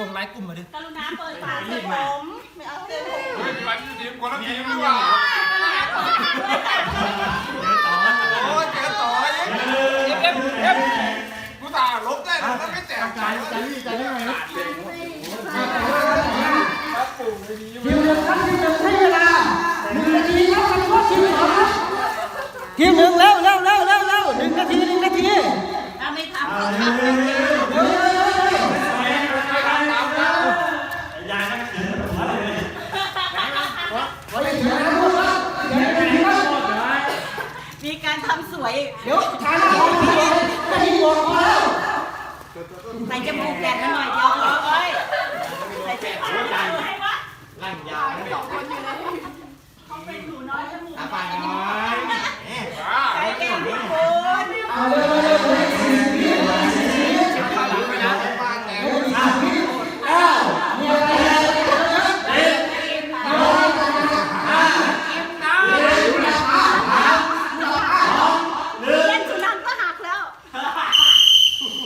ส่งไลน์กลุ่มมาดิกรุณาเปิดฝาเสื้อผมไม่เอาเสื้อผมเฮ้ยวันนี้ทีมคนละทีมดีกว่ากรุณาเปิดฝาด้วยกันโอ้ยเจอต่อยังเอฟเอฟกูตาลบได้แล้วไม่แตกใจใจนี่ใจได้ไงทีมหนึ่งครับทีมหนึ่งให้เวลาหนึ่งนาทีครับทำโทษทีมสองครับทีมหนึ่งเร็วเร็วเร็วเร็วเร็วหนึ่งนาทีหนึ่งนาทีถ้าไม่ทำ การทำสวยเดี๋ยวทานทีทีหบอแล้วใส่จมูกแดดหน่อยเดี๋ยวเอ้ยใส่จมูกแดดหน่อยวะร่างยาวสองคนอยู่เลยเขาเป็นหนูน้อยจมูกน้อยใส่แก้มที่คุเอาเลย